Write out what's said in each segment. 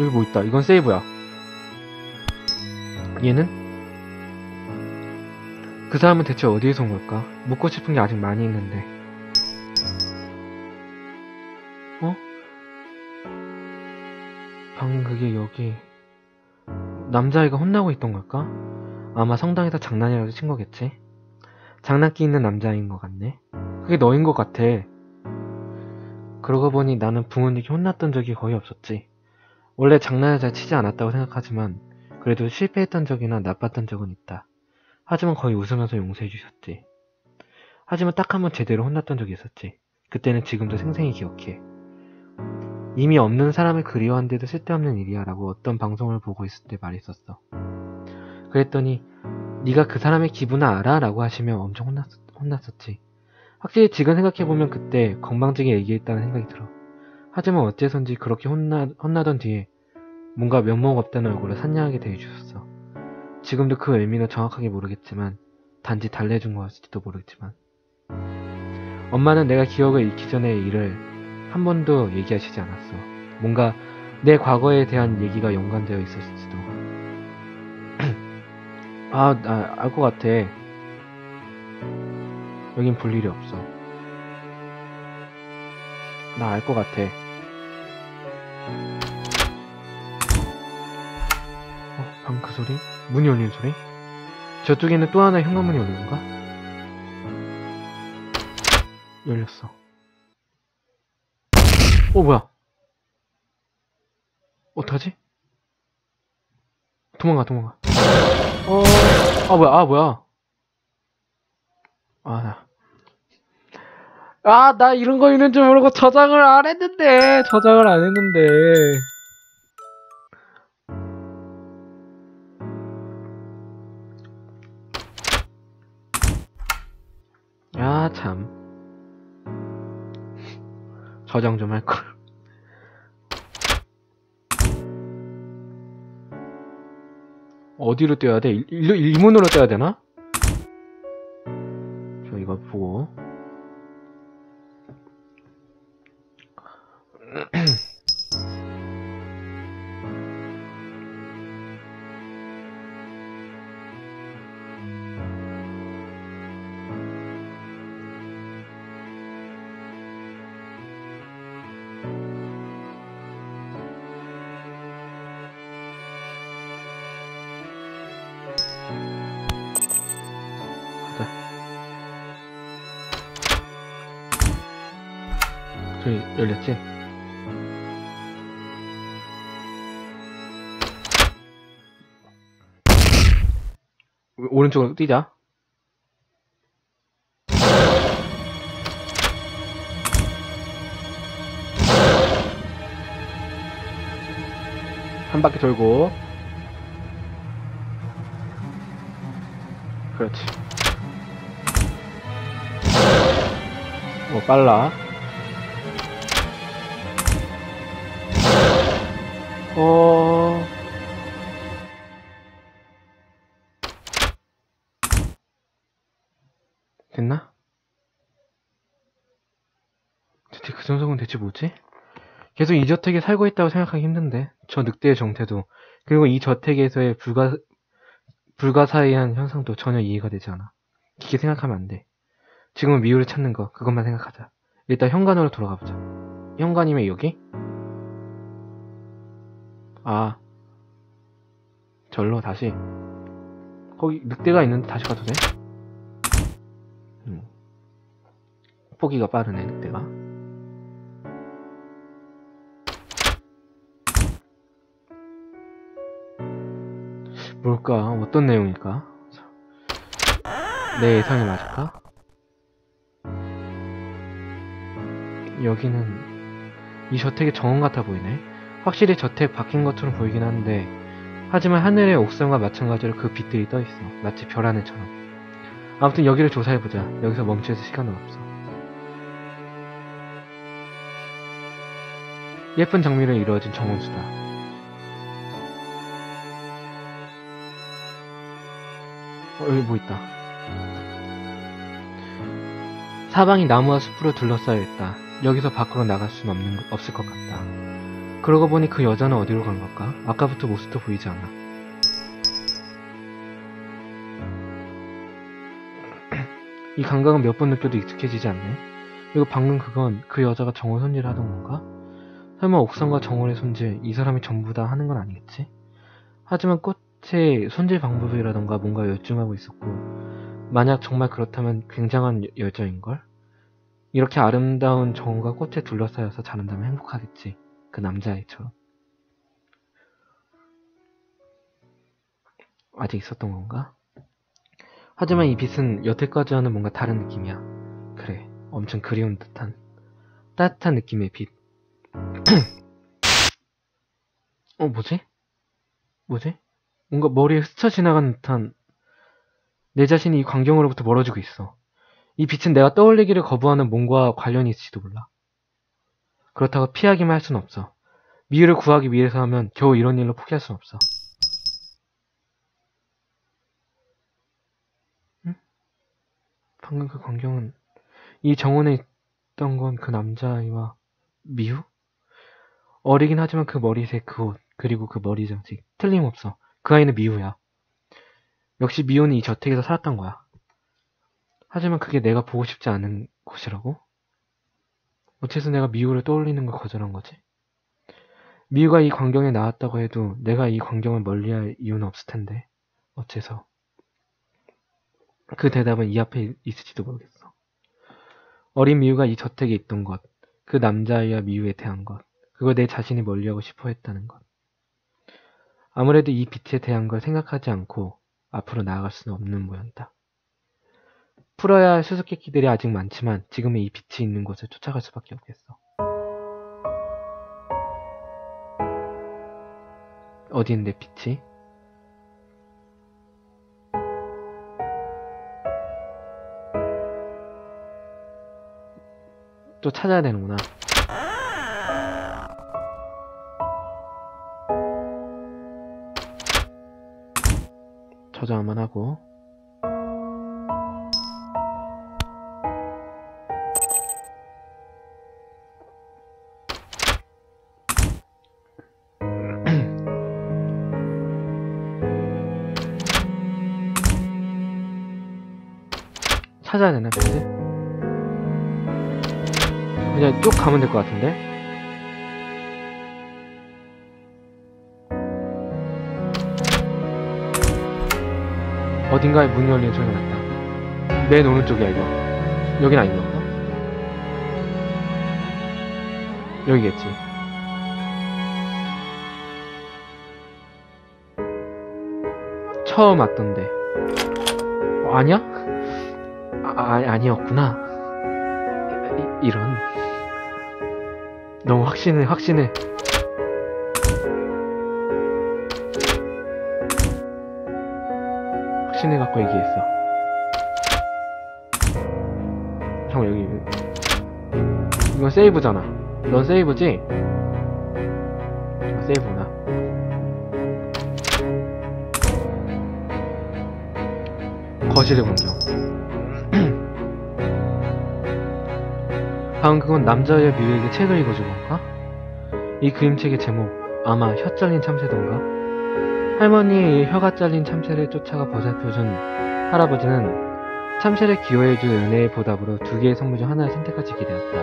여기 뭐 있다. 이건 세이브야. 얘는? 그 사람은 대체 어디에서 온 걸까? 묻고 싶은 게 아직 많이 있는데. 어? 방금 그게 여기. 남자아이가 혼나고 있던 걸까? 아마 성당에서 장난이라도 친 거겠지? 장난기 있는 남자인 것 같네. 그게 너인 것 같아. 그러고 보니 나는 부모님께 혼났던 적이 거의 없었지. 원래 장난을 잘 치지 않았다고 생각하지만 그래도 실패했던 적이나 나빴던 적은 있다. 하지만 거의 웃으면서 용서해 주셨지. 하지만 딱 한 번 제대로 혼났던 적이 있었지. 그때는 지금도 생생히 기억해. 이미 없는 사람을 그리워한데도 쓸데없는 일이야 라고 어떤 방송을 보고 있을 때 말했었어. 그랬더니 네가 그 사람의 기분을 알아? 라고 하시며 엄청 혼났, 혼났었지. 확실히 지금 생각해보면 그때 건방지게 얘기했다는 생각이 들어. 하지만 어째선지 그렇게 혼나, 혼나던 뒤에 뭔가 면목 없다는 얼굴을 산냥하게 대해주셨어. 지금도 그 의미는 정확하게 모르겠지만 단지 달래준 것일지도 모르겠지만 엄마는 내가 기억을 잃기 전에 일을 한 번도 얘기하시지 않았어. 뭔가 내 과거에 대한 얘기가 연관되어 있었을지도. 아, 나 알 것 같아. 여긴 볼 일이 없어. 나 알 것 같아. 어, 방금 그 소리? 문이 열리는 소리? 저쪽에는 또 하나의 현관문이 열린 건가? 열렸어. 어, 뭐야? 어떡하지? 도망가, 도망가. 어, 아, 뭐야, 아, 뭐야. 아, 나. 아, 나 이런 거 있는 줄 모르고 저장을 안 했는데. 저장을 안 했는데. 아, 참. 저장 좀 할걸. 어디로 떼야 돼? 일, 일, 일문으로 떼야 되나? 저 이거 보고. 열렸지? 오른쪽으로 뛰자. 한 바퀴 돌고. 그렇지. 오, 빨라. 어... 대체 그 정성은 대체 뭐지? 계속 이 저택에 살고 있다고 생각하기 힘든데 저 늑대의 정태도 그리고 이 저택에서의 불가 불가사의한 현상도 전혀 이해가 되지 않아. 깊게 생각하면 안 돼. 지금은 미우를 찾는 거 그것만 생각하자. 일단 현관으로 돌아가 보자. 현관이면 여기? 아 절로 다시 거기 늑대가 있는데 다시 가도 돼? 음. 포기가 빠르네 늑대가 뭘까? 어떤 내용일까? 내 예상이 맞을까? 여기는 이 저택의 정원 같아 보이네. 확실히 저택 바뀐 것처럼 보이긴 한데 하지만 하늘의 옥상과 마찬가지로 그 빛들이 떠있어. 마치 별 하늘처럼. 아무튼 여기를 조사해보자. 여기서 멈춰있을 시간은 없어. 예쁜 장미로 이루어진 정원수다. 어, 여기 뭐 있다. 사방이 나무와 숲으로 둘러싸여 있다. 여기서 밖으로 나갈 수는 없는, 없을 것 같다. 그러고 보니 그 여자는 어디로 간 걸까? 아까부터 모습도 보이지 않아. 이 감각은 몇 번 느껴도 익숙해지지 않네. 그리고 방금 그건 그 여자가 정월 손질을 하던 건가? 설마 옥상과 정월의 손질, 이 사람이 전부 다 하는 건 아니겠지? 하지만 꽃 의 손질 방법이라던가 뭔가 열중하고 있었고, 만약 정말 그렇다면 굉장한 여- 여자인걸? 이렇게 아름다운 정원과 꽃에 둘러싸여서 자란다면 행복하겠지. 그 남자애처럼. 아직 있었던 건가? 하지만 이 빛은 여태까지와는 뭔가 다른 느낌이야. 그래, 엄청 그리운 듯한 따뜻한 느낌의 빛. 어, 뭐지? 뭐지? 뭔가 머리에 스쳐 지나간 듯한 내 자신이 이 광경으로부터 멀어지고 있어. 이 빛은 내가 떠올리기를 거부하는 뭔가 관련이 있을지도 몰라. 그렇다고 피하기만 할순 없어. 미유를 구하기 위해서 하면 겨우 이런 일로 포기할 순 없어. 응? 방금 그 광경은 이 정원에 있던 건 그 남자아이와 미유? 어리긴 하지만 그 머리색, 그 옷, 그리고 그 머리 장식 틀림없어. 그 아이는 미유야. 역시 미유는 이 저택에서 살았던 거야. 하지만 그게 내가 보고 싶지 않은 곳이라고? 어째서 내가 미우를 떠올리는 걸 거절한 거지? 미우가 이 광경에 나왔다고 해도 내가 이 광경을 멀리할 이유는 없을 텐데 어째서? 그 대답은 이 앞에 있을지도 모르겠어. 어린 미우가 이 저택에 있던 것, 그 남자아이와 미우에 대한 것, 그걸 내 자신이 멀리하고 싶어 했다는 것. 아무래도 이 빛에 대한 걸 생각하지 않고 앞으로 나아갈 수는 없는 모양이다. 풀어야 할 수수께끼들이 아직 많지만 지금은 이 빛이 있는 곳을 쫓아갈 수밖에 없겠어. 어디 있는데 빛이? 또 찾아야 되는구나. 저장만 하고 찾아야 되나 빛을? 그냥 쭉 가면 될 것 같은데? 어딘가에 문이 열리는 소리가 났다. 맨 오른쪽이야 이거. 여긴 아닌 건가? 여기겠지. 처음 왔던데. 어, 아니야? 아, 아, 아니었구나. 이, 이런. 너무 확신해, 확신해. 확신해갖고 얘기했어. 형, 여기. 이건 세이브잖아. 넌 세이브지? 아, 세이브구나. 거실의 광경. 방금 그건 남자의 뮤에게 책을 읽어준 건가? 이 그림책의 제목, 아마 혀 잘린 참새던가? 할머니의 혀가 잘린 참새를 쫓아가 보살펴준 할아버지는 참새를 기호해줄 은혜의 보답으로 두 개의 선물 중 하나를 선택하지 기대했다.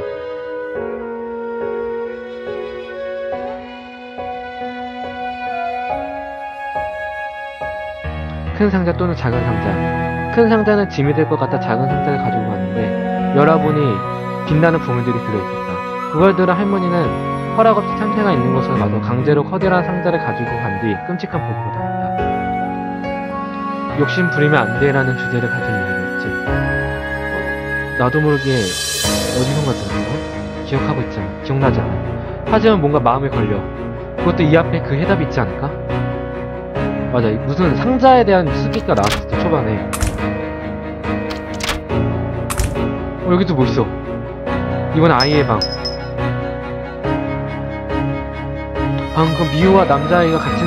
큰 상자 또는 작은 상자. 큰 상자는 짐이 될 것 같아 작은 상자를 가지고 갔는데 열어보니 빛나는 보물들이 들어있었다. 그걸 들어 할머니는 허락 없이 참새가 있는 곳을 가서 강제로 커다란 상자를 가지고 간 뒤 끔찍한 보고를 당했다. 욕심 부리면 안 돼라는 주제를 가진 이야기였지. 어, 나도 모르게 어디선가 들었어? 기억하고 있잖아. 기억나지 않아. 하지만 뭔가 마음에 걸려. 그것도 이 앞에 그 해답이 있지 않을까? 맞아. 무슨 상자에 대한 수기가 나왔을 때 초반에. 어, 여기도 뭐 있어. 이건 아이의 방. 방금 미우와 남자아이가 같이,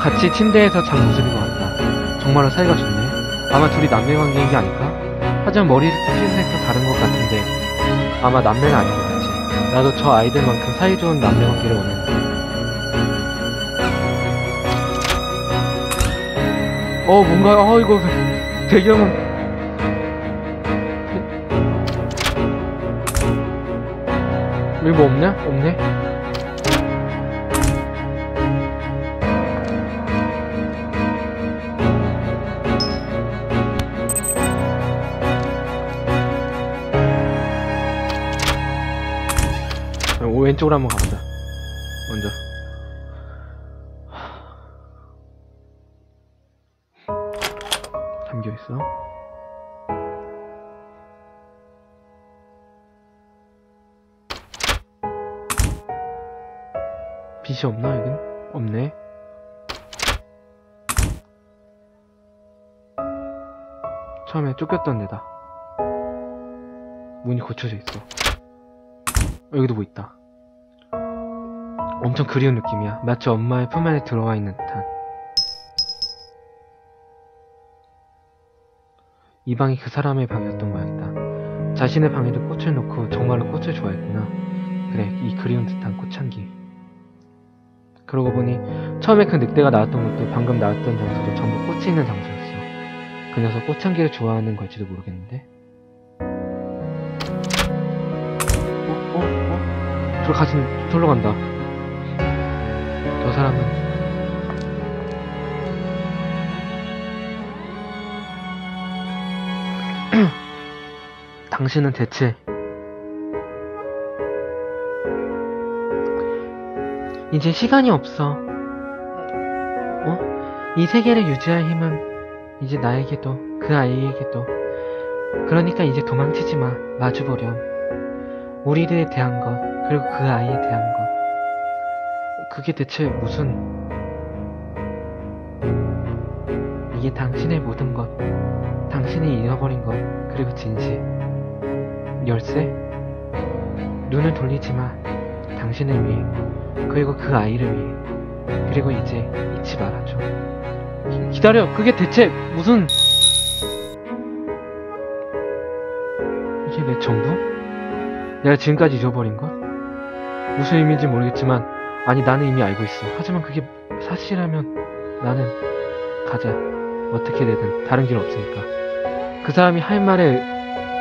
같이 침대에서 잔 모습인 것 같다. 정말로 사이가 좋네. 아마 둘이 남매 관계인 게 아닐까? 하지만 머리 스킨색도 다른 것 같은데 아마 남매는 아닌 것 같지. 나도 저 아이들만큼 사이좋은 남매 관계를 원했는데. 어 뭔가 어 이거 배경은 이거 뭐 없냐? 없네? 왼쪽으로 한번 가보자. 먼저. 잠겨 있어. 빛이 없나 여긴? 없네. 처음에 쫓겼던 데다. 문이 고쳐져 있어. 어, 여기도 뭐 있다. 엄청 그리운 느낌이야. 마치 엄마의 품 안에 들어와 있는 듯한. 이 방이 그 사람의 방이었던 모양이다. 자신의 방에도 꽃을 놓고 정말로 꽃을 좋아했구나. 그래, 이 그리운 듯한 꽃향기. 그러고 보니 처음에 그 늑대가 나왔던 것도 방금 나왔던 장소도 전부 꽃이 있는 장소였어. 그 녀석 꽃향기를 좋아하는 걸지도 모르겠는데. 어? 어? 어? 저로 가진, 저로 간다. 저 사람은 당신은 대체 이제 시간이 없어. 어? 이 세계를 유지할 힘은 이제 나에게도 그 아이에게도 그러니까 이제 도망치지 마. 마주보렴. 우리들에 대한 것 그리고 그 아이에 대한 것 그게 대체 무슨 이게 당신의 모든 것 당신이 잃어버린 것 그리고 진실. 열쇠? 눈을 돌리지 마. 당신을 위해. 그리고 그 아이를 위해. 그리고 이제 잊지 말아줘. 기- 기다려. 그게 대체 무슨 이게 내 전부? 내가 지금까지 잊어버린 것? 무슨 의미인지 모르겠지만 아니 나는 이미 알고 있어. 하지만 그게 사실이라면 나는 가자. 어떻게 되든 다른 길 없으니까. 그 사람이 할 말의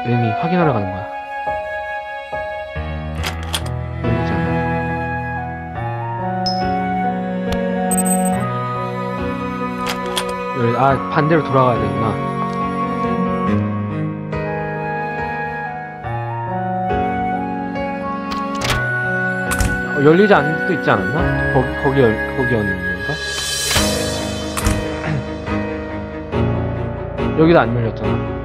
의미 확인하러 가는 거야. 열리잖아. 열리 아 반대로 돌아가야 되구나 열리지 않는 것도 있지 않았나? 거기, 거기, 열, 거기였는 건가? 여기도 안 열렸잖아.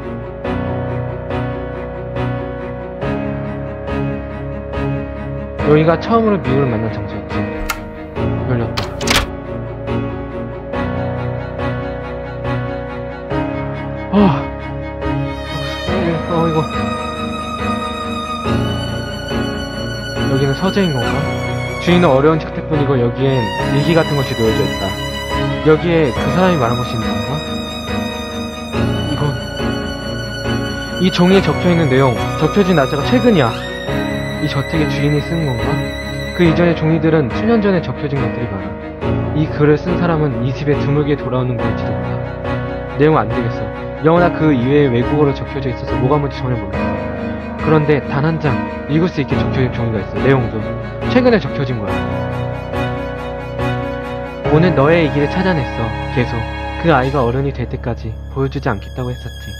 여기가 처음으로 미우를 만난 장소였지. 열렸다. 어, 어, 이거. 여기는 서재인 건가? 주인은 어려운 책택뿐이고 여기엔 일기 같은 것이 놓여져 있다. 여기에 그 사람이 말한 것이 있는 건가? 이건 이 종이에 적혀 있는 내용, 적혀진 날짜가 최근이야. 이 저택의 주인이 쓴 건가? 그 이전의 종이들은 수년 전에 적혀진 것들이 많아. 이 글을 쓴 사람은 이 집에 드물게 돌아오는 걸지도 몰라. 내용 안 되겠어. 영어나 그 이외의 외국어로 적혀져 있어서 뭐가 뭔지 전혀 모르겠어. 그런데 단 한 장 읽을 수 있게 적혀진 종이가 있어. 내용도 최근에 적혀진 거야. 오늘 너의 얘기를 찾아냈어. 계속 그 아이가 어른이 될 때까지 보여주지 않겠다고 했었지.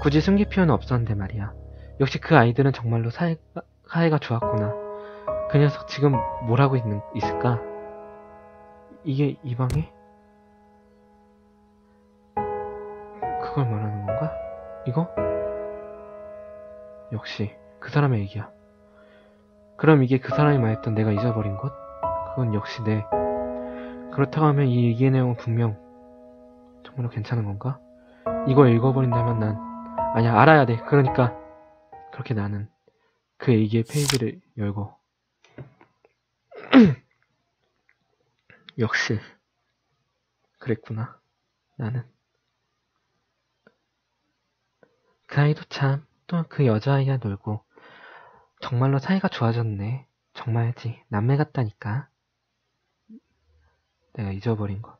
굳이 숨길 필요는 없었는데 말이야. 역시 그 아이들은 정말로 사이가, 사이가 좋았구나. 그 녀석 지금 뭘 하고 있는, 있을까? 이게 이 방에? 그걸 말하는 건가? 이거? 역시 그 사람의 얘기야. 그럼 이게 그 사람이 말했던 내가 잊어버린 것? 그건 역시 내. 그렇다고 하면 이 얘기의 내용은 분명 정말로 괜찮은 건가? 이걸 읽어버린다면 난 아니야 알아야 돼. 그러니까 그렇게 나는 그 얘기의 페이지를 열고 역시 그랬구나. 나는 그 아이도 참 또그 여자아이와 놀고 정말로 사이가 좋아졌네. 정말지 남매 같다니까. 내가 잊어버린 거.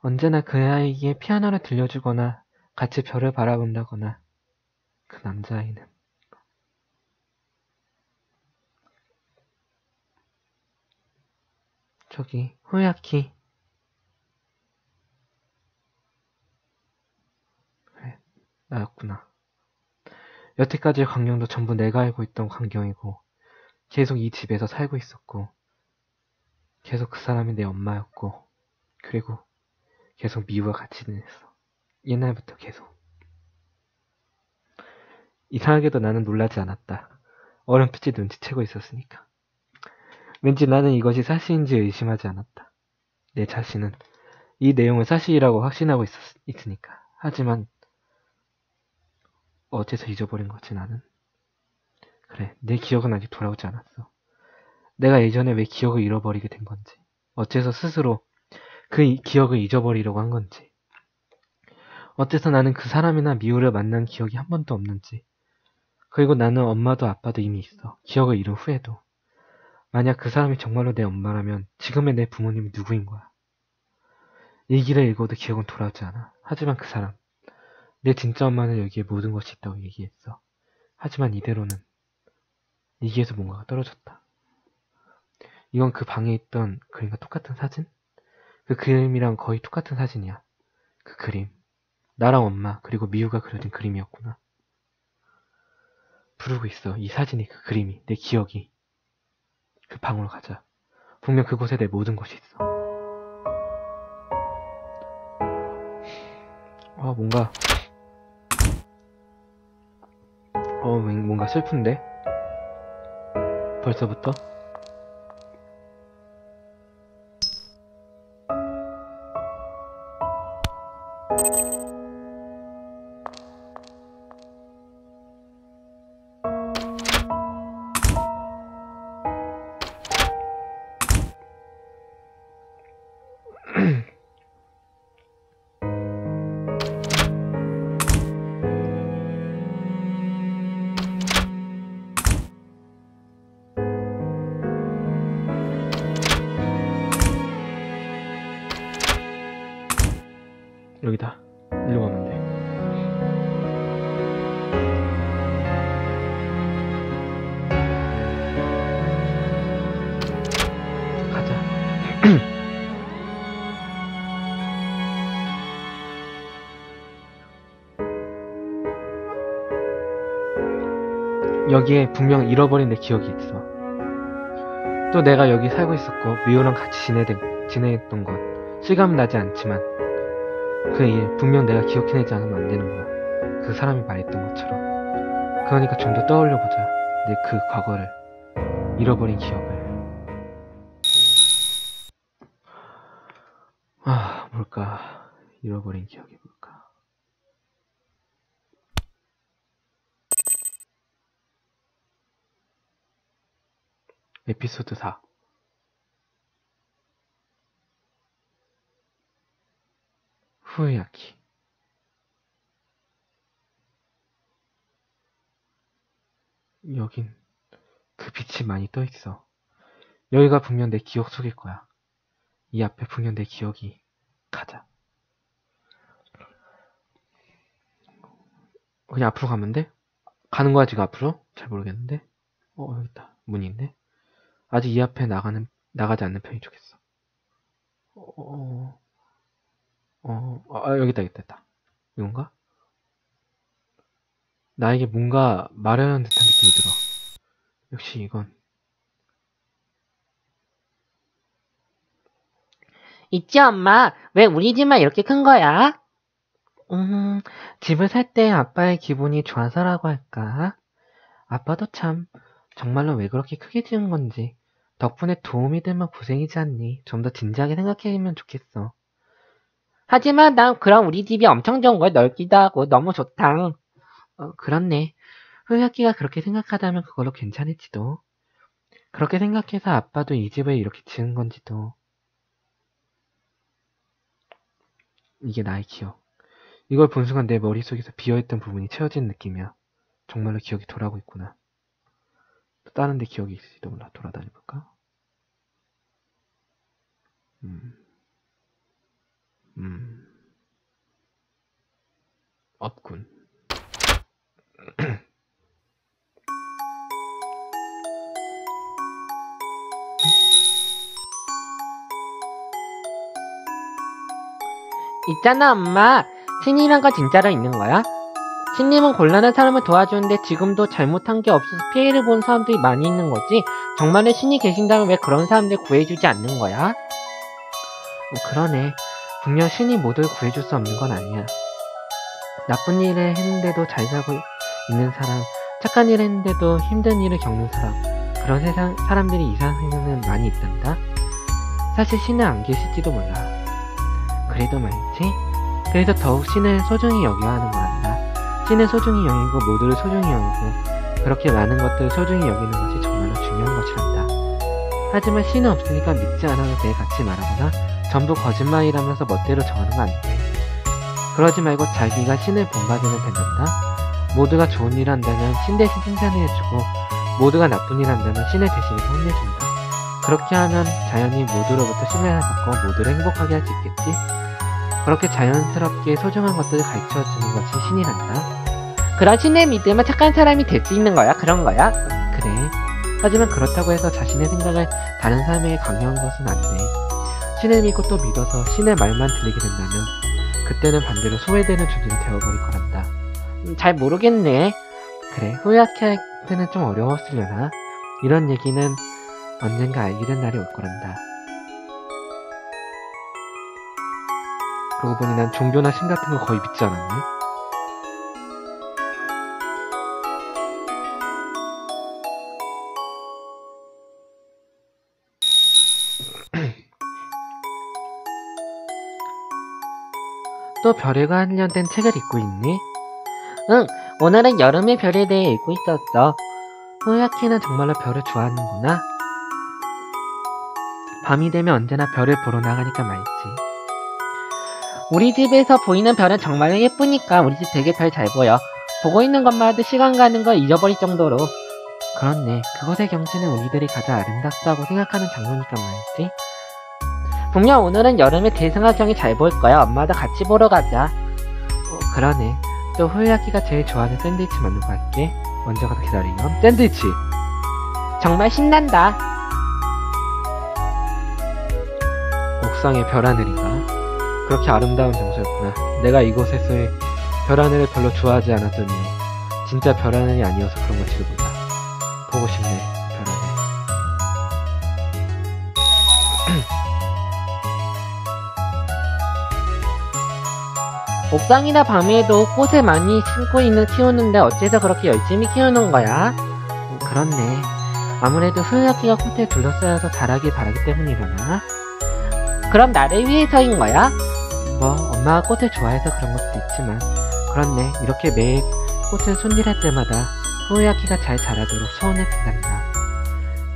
언제나 그 아이에게 피아노를 들려주거나 같이 별을 바라본다거나 그 남자아이는 저기 후야키 그래 나였구나 여태까지의 광경도 전부 내가 알고 있던 광경이고 계속 이 집에서 살고 있었고 계속 그 사람이 내 엄마였고 그리고 계속 미우와 같이 지냈어 옛날부터 계속 이상하게도 나는 놀라지 않았다 어렴풋이 눈치채고 있었으니까 왠지 나는 이것이 사실인지 의심하지 않았다. 내 자신은 이 내용을 사실이라고 확신하고 있었, 있으니까. 하지만 어째서 잊어버린 거지 나는? 그래, 내 기억은 아직 돌아오지 않았어. 내가 예전에 왜 기억을 잃어버리게 된 건지, 어째서 스스로 그 기억을 잊어버리려고 한 건지, 어째서 나는 그 사람이나 미우를 만난 기억이 한 번도 없는지, 그리고 나는 엄마도 아빠도 이미 있어. 기억을 잃은 후에도. 만약 그 사람이 정말로 내 엄마라면 지금의 내 부모님이 누구인 거야? 이 길을 읽어도 기억은 돌아오지 않아. 하지만 그 사람, 내 진짜 엄마는 여기에 모든 것이 있다고 얘기했어. 하지만 이대로는 이기에서 뭔가가 떨어졌다. 이건 그 방에 있던 그림과 똑같은 사진? 그 그림이랑 거의 똑같은 사진이야. 그 그림. 나랑 엄마, 그리고 미우가 그려진 그림이었구나. 부르고 있어. 이 사진이, 그 그림이, 내 기억이. 그 방으로 가자. 분명 그곳에 내 모든 것이 있어. 아, 뭔가, 어, 뭔가 슬픈데? 벌써부터? 여기다. 일로 가면 돼. 가자. 여기에 분명 잃어버린 내 기억이 있어. 또 내가 여기 살고 있었고 미호랑 같이 지내던, 것 실감은 나지 않지만 그 일 분명 내가 기억해내지 않으면 안 되는 거야. 그 사람이 말했던 것처럼. 그러니까 좀 더 떠올려보자. 내 그 과거를. 잃어버린 기억을. 아, 뭘까. 잃어버린 기억이 뭘까. 에피소드 4 후야키 여긴 그 빛이 많이 떠 있어. 여기가 분명 내 기억 속일 거야. 이 앞에 분명 내 기억이 가자. 그냥 앞으로 가면 돼? 가는 거야 지금 앞으로? 잘 모르겠는데. 어 여기 있다. 문이 있네. 아직 이 앞에 나가는 나가지 않는 편이 좋겠어. 어, 어, 아, 여기 있다, 여기 있다, 있다. 이건가? 나에게 뭔가 마련한 듯한 느낌이 들어. 역시 이건. 있지, 엄마. 왜 우리 집만 이렇게 큰 거야? 음, 집을 살 때 아빠의 기분이 좋아서라고 할까? 아빠도 참, 정말로 왜 그렇게 크게 지은 건지. 덕분에 도움이 되면 고생이지 않니? 좀 더 진지하게 생각해보면 좋겠어. 하지만 난 그럼 우리 집이 엄청 좋은 걸 넓기도 하고 너무 좋다. 어, 그렇네. 후야키가 그렇게 생각하다면 그걸로 괜찮을지도. 그렇게 생각해서 아빠도 이 집을 이렇게 지은 건지도. 이게 나의 기억. 이걸 본 순간 내 머릿속에서 비어있던 부분이 채워진 느낌이야. 정말로 기억이 돌아오고 있구나. 또 다른 데 기억이 있을지도 몰라. 돌아다녀볼까? 음. 음. 없군. 있잖아, 엄마. 신이란 건 진짜로 있는 거야? 신님은 곤란한 사람을 도와주는데 지금도 잘못한 게 없어서 피해를 본 사람들이 많이 있는 거지? 정말로 신이 계신다면 왜 그런 사람들 구해주지 않는 거야? 어, 그러네. 분명 신이 모두를 구해줄 수 없는 건 아니야. 나쁜 일을 했는데도 잘 살고 있는 사람, 착한 일을 했는데도 힘든 일을 겪는 사람, 그런 세상 사람들이 이 세상에는 많이 있단다. 사실 신은 안 계실지도 몰라. 그래도 말이지. 그래서 더욱 신을 소중히 여겨야 하는 거란다. 신을 소중히 여기고 모두를 소중히 여기고 그렇게 많은 것들을 소중히 여기는 것이 정말로 중요한 것이란다. 하지만 신은 없으니까 믿지 않아도 돼 같이 말하거나 전부 거짓말이라면서 멋대로 정하는 거안 돼. 그러지 말고 자기가 신을 본받으면 된단다. 모두가 좋은 일 한다면 신 대신 칭찬을 해주고 모두가 나쁜 일 한다면 신을 대신해서 혼내준다. 그렇게 하면 자연히 모두로부터 신뢰를 받고 모두를 행복하게 할 수 있겠지? 그렇게 자연스럽게 소중한 것들을 가르쳐주는 것이 신이란다. 그런 신을 믿으면 착한 사람이 될 수 있는 거야? 그런 거야? 그래. 하지만 그렇다고 해서 자신의 생각을 다른 사람에게 강요한 것은 안 돼. 신을 믿고 또 믿어서 신의 말만 들리게 된다면 그때는 반대로 소외되는 존재가 되어버릴 거란다. 음, 잘 모르겠네. 그래, 후야키할 때는 좀 어려웠으려나? 이런 얘기는 언젠가 알게 된 날이 올 거란다. 그러고 보니 난 종교나 신 같은 거 거의 믿지 않았네? 또 별에 관련된 책을 읽고 있니? 응, 오늘은 여름의 별에 대해 읽고 있었어. 후야키는 정말로 별을 좋아하는구나. 밤이 되면 언제나 별을 보러 나가니까 말이지. 우리 집에서 보이는 별은 정말로 예쁘니까 우리 집 되게 별 잘 보여. 보고 있는 것만 해도 시간 가는 걸 잊어버릴 정도로. 그렇네. 그곳의 경치는 우리들이 가장 아름답다고 생각하는 장소니까 말이지. 분명 오늘은 여름의 대승하경이 잘 보일 거야. 엄마도 같이 보러 가자. 어, 그러네. 또 후야키가 제일 좋아하는 샌드위치 만들고 갈게. 먼저 가서 기다리렴. 샌드위치! 정말 신난다. 옥상의 별하늘인가? 그렇게 아름다운 장소였구나. 내가 이곳에서의 별하늘을 별로 좋아하지 않았더니요. 진짜 별하늘이 아니어서 그런 걸지도 몰라. 보고 싶네, 옥상이나 밤에도 꽃을 많이 심고 있는 키우는데 어째서 그렇게 열심히 키우는 거야? 음, 그렇네. 아무래도 후야키가 꽃에 둘러싸여서 자라길 바라기 때문이려나? 그럼 나를 위해서인 거야? 뭐 엄마가 꽃을 좋아해서 그런 것도 있지만 그렇네 이렇게 매일 꽃을 손질할 때마다 후야키가 잘 자라도록 소원을 빈단다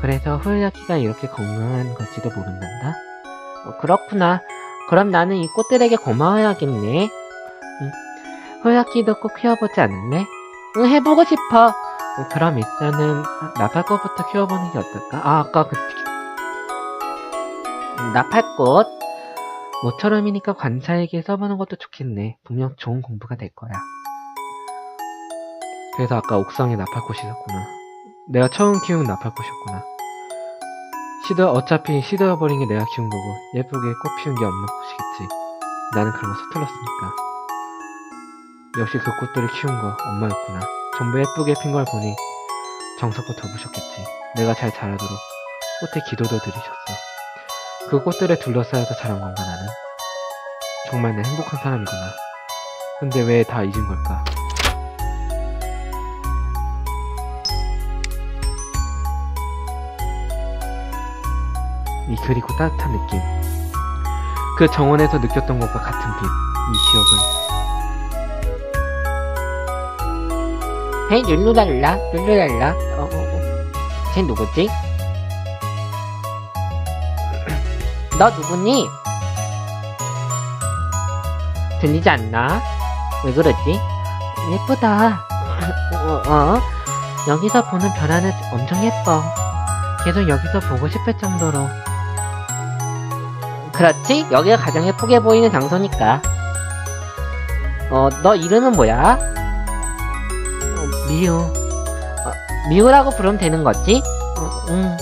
그래서 후야키가 이렇게 건강한 걸지도 모른단다 어, 그렇구나. 그럼 나는 이 꽃들에게 고마워야겠네. 후야키도 꼭 키워보지 않을래? 응, 해보고 싶어. 어, 그럼 일단은 나팔꽃부터 키워보는 게 어떨까? 아 아까 그 나팔꽃. 모처럼이니까 관사에게 써보는 것도 좋겠네. 분명 좋은 공부가 될 거야. 그래서 아까 옥상에 나팔꽃이 있었구나. 내가 처음 키운 나팔꽃이었구나. 시도, 어차피 시들어버린 게 내가 키운 거고, 예쁘게 꽃 피운 게 엄마 꽃이겠지. 나는 그런 거 서툴렀으니까. 역시 그 꽃들을 키운 거 엄마였구나. 전부 예쁘게 핀 걸 보니 정성껏 덮으셨겠지. 내가 잘 자라도록 꽃에 기도도 드리셨어. 그 꽃들에 둘러싸여서 자란 건가 나는? 정말 내 행복한 사람이구나. 근데 왜 다 잊은 걸까? 이 그리고 따뜻한 느낌. 그 정원에서 느꼈던 것과 같은 빛. 이 기억은 헤이, 룰루랄라, 룰루랄라. 어, 어, 어. 쟤 누구지? 너 누구니? 들리지 않나? 왜 그러지? 예쁘다. 어, 어? 여기서 보는 별 하늘 엄청 예뻐. 계속 여기서 보고 싶을 정도로. 그렇지? 여기가 가장 예쁘게 보이는 장소니까. 어, 너 이름은 뭐야? 어, 미우. 어, 미우라고 부르면 되는 거지? 어, 응.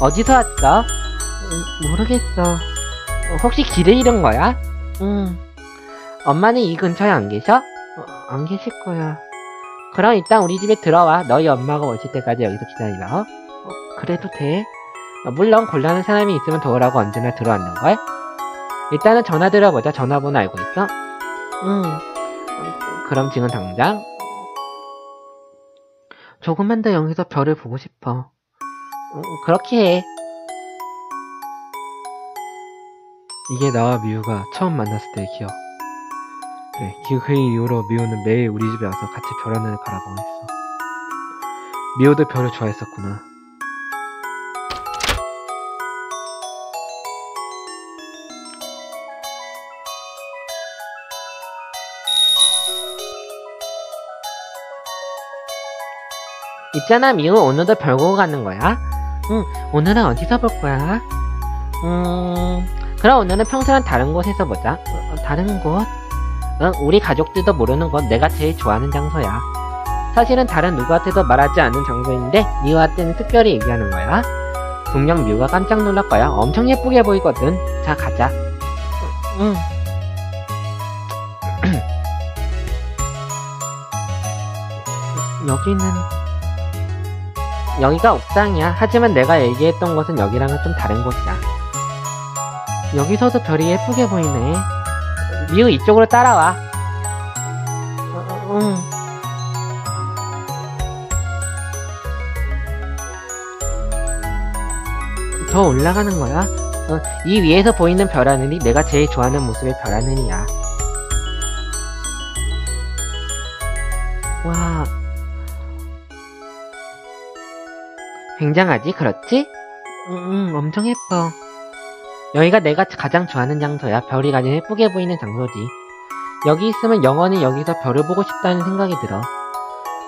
어디서 왔어? 음, 모르겠어. 어, 혹시 길을 잃은 거야? 응. 엄마는 이 근처에 안 계셔? 어, 안 계실 거야. 그럼 일단 우리 집에 들어와. 너희 엄마가 오실 때까지 여기서 기다리라. 어? 그래도 돼? 어, 물론 곤란한 사람이 있으면 도우라고 언제나 들어왔는걸? 일단은 전화 드려보자. 전화번호 알고 있어? 응. 그럼 지금 당장? 조금만 더 여기서 별을 보고 싶어. 음, 그렇게 해. 이게 나와 미우가 처음 만났을 때의 기억. 그래, 그, 그 이후로 미우는 매일 우리 집에 와서 같이 별 하늘을 바라보곤 했어. 미우도 별을 좋아했었구나. 있잖아, 미우. 오늘도 별 보고 가는 거야? 응, 오늘은 어디서 볼 거야? 음, 그럼 오늘은 평소랑 다른 곳에서 보자. 어, 어, 다른 곳? 응, 우리 가족들도 모르는 건 내가 제일 좋아하는 장소야. 사실은 다른 누구한테도 말하지 않은 장소인데 미우한테는 특별히 얘기하는 거야. 분명 미우가 깜짝 놀랄 거야. 엄청 예쁘게 보이거든. 자, 가자. 응. 여기는 여기가 옥상이야. 하지만 내가 얘기했던 곳은 여기랑은 좀 다른 곳이야. 여기서도 별이 예쁘게 보이네. 미우 이쪽으로 따라와. 어, 어, 응. 더 올라가는 거야? 어, 이 위에서 보이는 별 하늘이 내가 제일 좋아하는 모습의 별 하늘이야. 와, 굉장하지, 그렇지? 응, 응, 엄청 예뻐. 여기가 내가 가장 좋아하는 장소야. 별이 가장 예쁘게 보이는 장소지. 여기 있으면 영원히 여기서 별을 보고 싶다는 생각이 들어.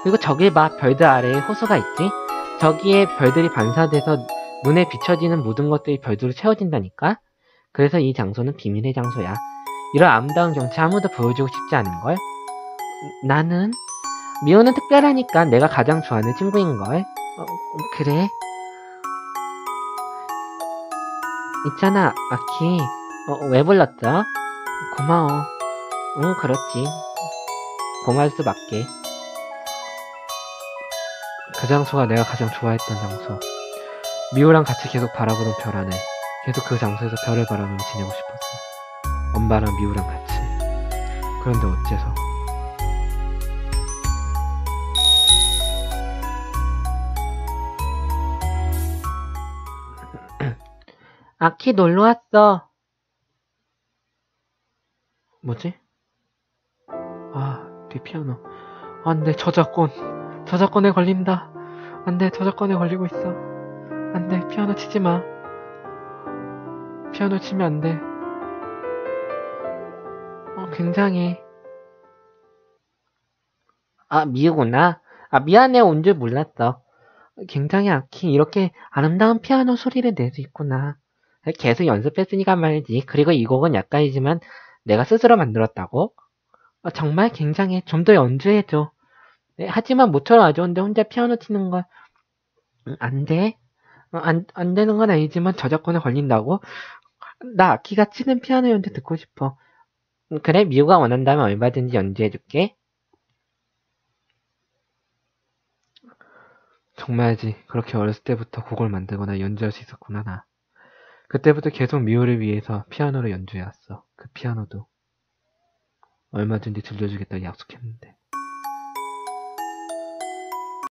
그리고 저기 봐, 별들 아래에 호수가 있지? 저기에 별들이 반사돼서 눈에 비춰지는 모든 것들이 별들로 채워진다니까? 그래서 이 장소는 비밀의 장소야. 이런 아름다운 경치 아무도 보여주고 싶지 않은걸? 나는? 미호는 특별하니까 내가 가장 좋아하는 친구인걸. 어, 그래? 있잖아, 아키. 어, 왜 불렀어? 고마워. 응, 그렇지. 고마울 수밖에. 그 장소가 내가 가장 좋아했던 장소. 미호랑 같이 계속 바라보던 별 안에 계속 그 장소에서 별을 바라보며 지내고 싶었어. 엄마랑 미호랑 같이. 그런데 어째서? 아키 놀러 왔어. 뭐지? 아, 네 피아노. 안 돼, 저작권. 저작권에 걸린다. 안 돼, 저작권에 걸리고 있어. 안 돼, 피아노 치지 마. 피아노 치면 안 돼. 어, 굉장해. 아, 미우구나. 아, 미안해, 온 줄 몰랐어. 굉장히 아키, 이렇게 아름다운 피아노 소리를 낼 수 있구나. 계속 연습했으니까 말이지. 그리고 이 곡은 약간이지만 내가 스스로 만들었다고? 어, 정말 굉장해. 좀 더 연주해줘. 네, 하지만 모처럼 아주 온데 혼자 피아노 치는 걸. 음, 안 돼. 어, 안, 안 되는 건 아니지만 저작권에 걸린다고? 나 아키가 치는 피아노 연주 듣고 싶어. 음, 그래, 미우가 원한다면 얼마든지 연주해줄게. 정말지 그렇게 어렸을 때부터 곡을 만들거나 연주할 수 있었구나 나. 그때부터 계속 미호를 위해서 피아노를 연주해왔어. 그 피아노도 얼마든지 들려주겠다고 약속했는데.